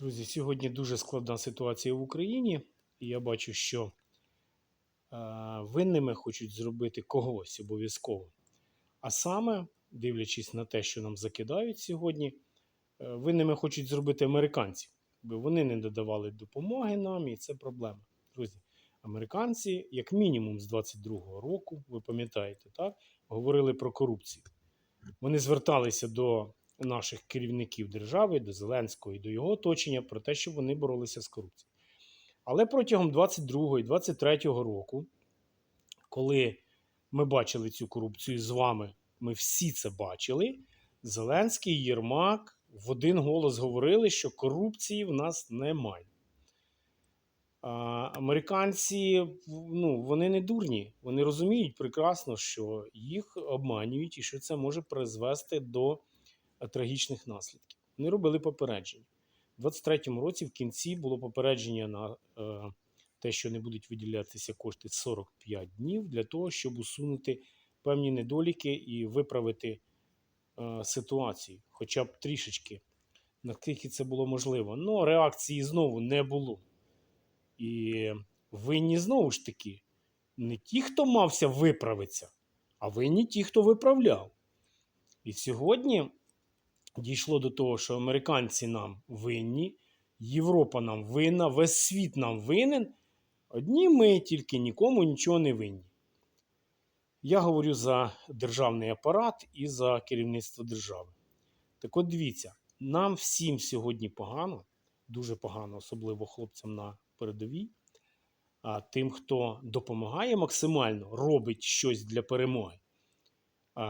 Друзі, сьогодні дуже складна ситуація в Україні, і я бачу, що е, винними хочуть зробити когось обов'язково. А саме, дивлячись на те, що нам закидають сьогодні, е, винними хочуть зробити американців, бо вони не додавали допомоги нам, і це проблема. Друзі, американці, як мінімум, з 22-го року, ви пам'ятаєте, так, говорили про корупцію. Вони зверталися до наших керівників держави, до Зеленського і до його оточення про те, щоб вони боролися з корупцією. Але протягом 22 і 23 року, коли ми бачили цю корупцію з вами, ми всі це бачили. Зеленський Єрмак в один голос говорили, що корупції в нас немає. Американці ну, вони не дурні, вони розуміють прекрасно, що їх обманюють і що це може призвести до трагічних наслідків. Вони робили попередження. У 23-му році в кінці було попередження на е, те, що не будуть виділятися кошти 45 днів для того, щоб усунути певні недоліки і виправити е, ситуацію, хоча б трішечки, наскільки це було можливо. Ну, реакції знову не було. І винні знову ж таки не ті, хто мався виправитися, а винні ті, хто виправляв. І сьогодні дійшло до того, що американці нам винні, Європа нам винна, весь світ нам винен. Одні ми тільки нікому нічого не винні. Я говорю за державний апарат і за керівництво держави. Так от дивіться, нам всім сьогодні погано, дуже погано, особливо хлопцям на передовій. А тим, хто допомагає максимально, робить щось для перемоги.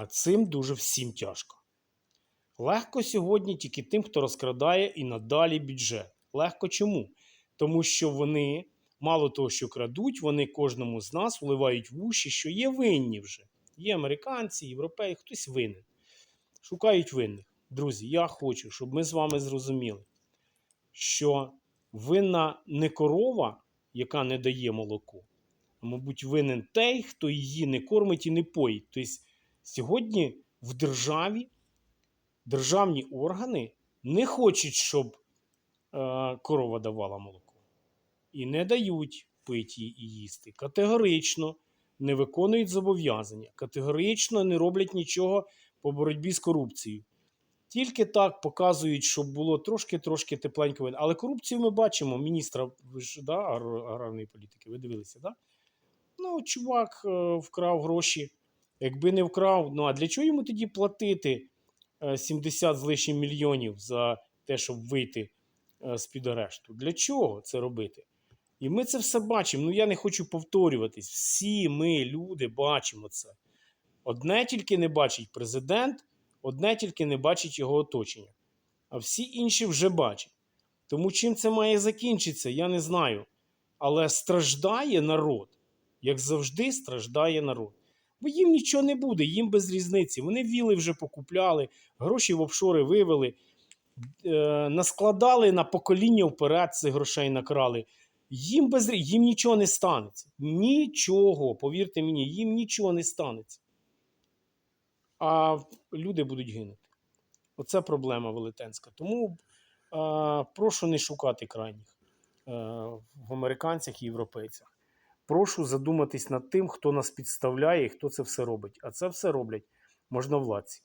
Цим дуже всім тяжко. Легко сьогодні тільки тим, хто розкрадає і надалі бюджет. Легко чому? Тому що вони, мало того, що крадуть, вони кожному з нас вливають в уші, що є винні вже. Є американці, європеї, хтось винен. Шукають винних. Друзі, я хочу, щоб ми з вами зрозуміли, що винна не корова, яка не дає молоко, а, мабуть, винен той, хто її не кормить і не поїть. Тобто сьогодні в державі державні органи не хочуть, щоб е, корова давала молоко. І не дають пити і їсти. Категорично не виконують зобов'язання, категорично не роблять нічого по боротьбі з корупцією. Тільки так показують, щоб було трошки-трошки тепленько. Але корупцію ми бачимо. Міністра ви ж, да, аграрної політики, ви дивилися, да? Ну, чувак е, вкрав гроші. Якби не вкрав, ну а для чого йому тоді платити 70 з лишнім мільйонів за те, щоб вийти е, з-під арешту? Для чого це робити? І ми це все бачимо. Ну я не хочу повторюватись. Всі ми, люди, бачимо це. Одне тільки не бачить президент, одне тільки не бачить його оточення. А всі інші вже бачать. Тому чим це має закінчитися, я не знаю. Але страждає народ, як завжди, страждає народ. Бо їм нічого не буде, їм без різниці. Вони віли вже покупляли, гроші в офшори вивели, е, наскладали на покоління вперед цих грошей накрали. Їм без їм нічого не станеться. Нічого, повірте мені, їм нічого не станеться. А люди будуть гинути. Оце проблема велетенська. Тому е, прошу не шукати крайніх е, в американцях і європейцях. Прошу задуматись над тим, хто нас підставляє і хто це все робить. А це все роблять можновладці.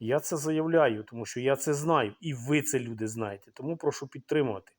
Я це заявляю, тому що я це знаю, і ви це люди знаєте. Тому прошу підтримувати.